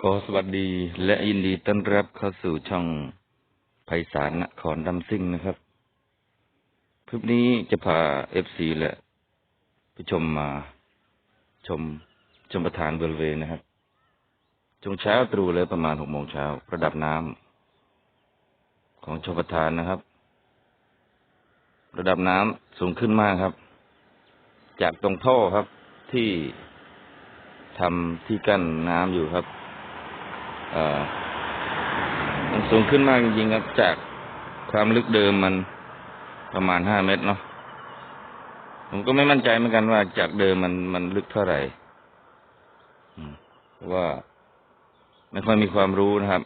ขอสวัสดีและยินดีต้อนรับเข้าสู่ช่องไพศาลนครดำซิ่งนะครับคลิปนี้จะพาเอฟซีและผู้ชมมาชมชมประธานบริเวนะครับช่วงเช้าตรู่เลยประมาณหกโมงเช้าระดับน้ำของชมประธานนะครับ ระดับน้ำสูงขึ้นมากครับ จากตรงท่อครับที่ทำที่กั้นน้ำอยู่ครับ มันสูงขึ้นมากจริงๆครับจากความลึกเดิมมันประมาณห้าเมตรเนาะผมก็ไม่มั่นใจเหมือนกันว่าจากเดิมมันมันลึกเท่าไหร่เพราะว่าไม่ค่อยมีความรู้นะครับ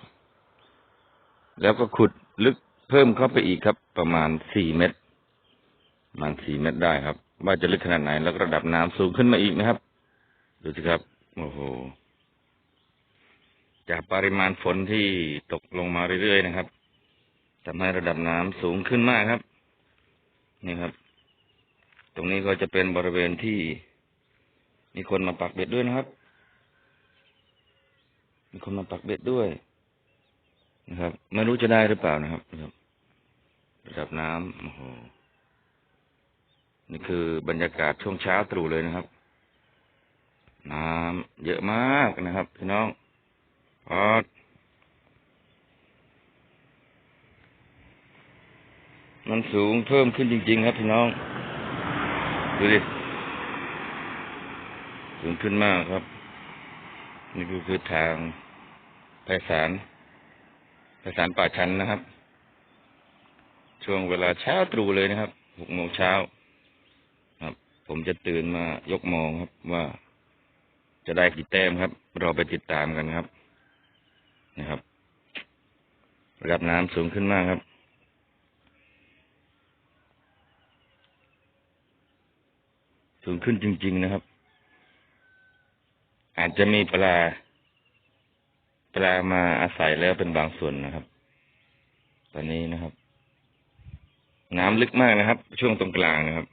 แล้วก็ขุดลึกเพิ่มเข้าไปอีกครับ ประมาณสี่เมตรประมาณสี่เมตรได้ครับ ว่าจะลึกขนาดไหน แล้วระดับน้ำสูงขึ้นมาอีกนะครับ ดูสิครับ โอ้โห จากปริมาณฝนที่ตกลงมาเรื่อยๆนะครับทำให้ระดับน้ำสูงขึ้นมากครับ นี่ครับ ตรงนี้ก็จะเป็นบริเวณที่มีคนมาปักเบ็ดด้วยนะครับ มีคนมาปักเบ็ดด้วย นะครับ ไม่รู้จะได้หรือเปล่านะครับนะครับ ระดับน้ำโอ้โหนี่คือบรรยากาศช่วงเช้าตรู่เลยนะครับ น้ำเยอะมากนะครับพี่น้อง ออดมันสูงเพิ่มขึ้นจริง ๆ ครับพี่น้อง ดูดิ สูงขึ้นมากครับ นี่คือคือทางไพศาลไพศาลป่าชันนะครับ ช่วงเวลาเช้าตรู่เลยนะครับหกโมงเช้าครับ ผมจะตื่นมายกมองครับว่าจะได้กี่แต้มครับ เราไปติดตามกันครับ ระดับน้ำสูงขึ้นมากครับ สูงขึ้นจริง ๆนะครับ อาจจะมีปลา ปลามาอาศัยแล้วเป็นบางส่วนนะครับ ตอนนี้นะครับ น้ำลึกมากนะครับ ช่วงตรงกลางนะครับ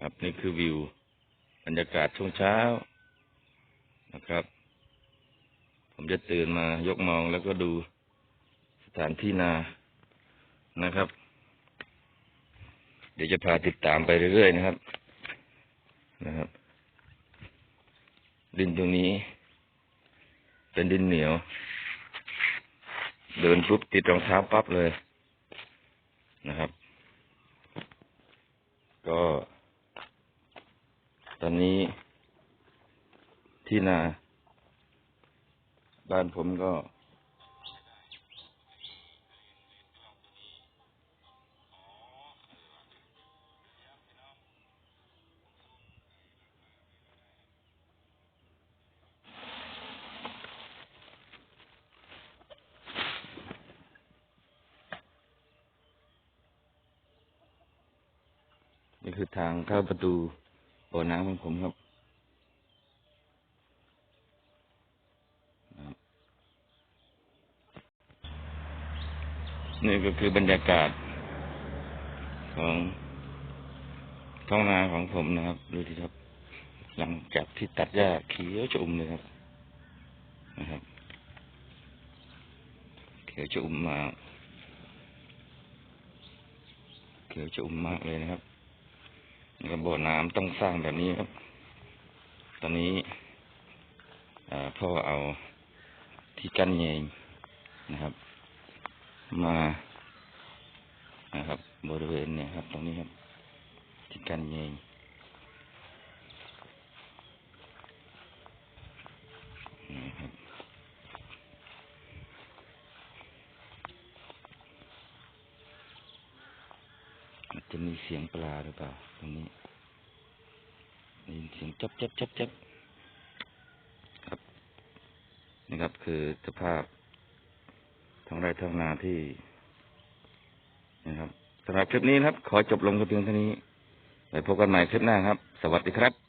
ครับนี่คือวิว บรรยากาศช่วงเช้านะครับ ผมจะตื่นมายกมองแล้วก็ดู สถานที่นานะครับ เดี๋ยวจะพาติดตามไปเรื่อยๆนะครับ นะครับ ดินตรงนี้ เป็นดินเหนียว เดินปุ๊บติดรองเท้าปั๊บเลยนะครับ ก็ ตอนนี้ที่นา บ้านผมก็ คือทางเข้าประตูบ่อน้ำของผมครับนี่ก็คือบรรยากาศ ของท้องนาของผมนะครับดูทีครับ หลังจากที่ตัดหญ้าเขียวจะอุ่มเลยครับนะครับเขียวจะอุ่มมากเขียวจะอุ่มมากเลยนะครับ ระบบน้ำต้องสร้างแบบนี้ครับ ตอนนี้พ่อเอาที่กั้นเองนะครับ มานะครับ บริเวณเนี่ยครับ ตรงนี้ครับ ที่กันเองนะครับอา จะมีเสียงปลาหรือเปล่า ตรงนี้ได้ยินเสียงจับจับจับจับครับนี่ครับ คือสภาพท้องไร่ท้องนาที่นะครับสำหรับคลิปนี้นะครับ ขอจบลงเพียงเท่านี้ไปพบกันใหม่คลิปหน้าครับ สวัสดีครับ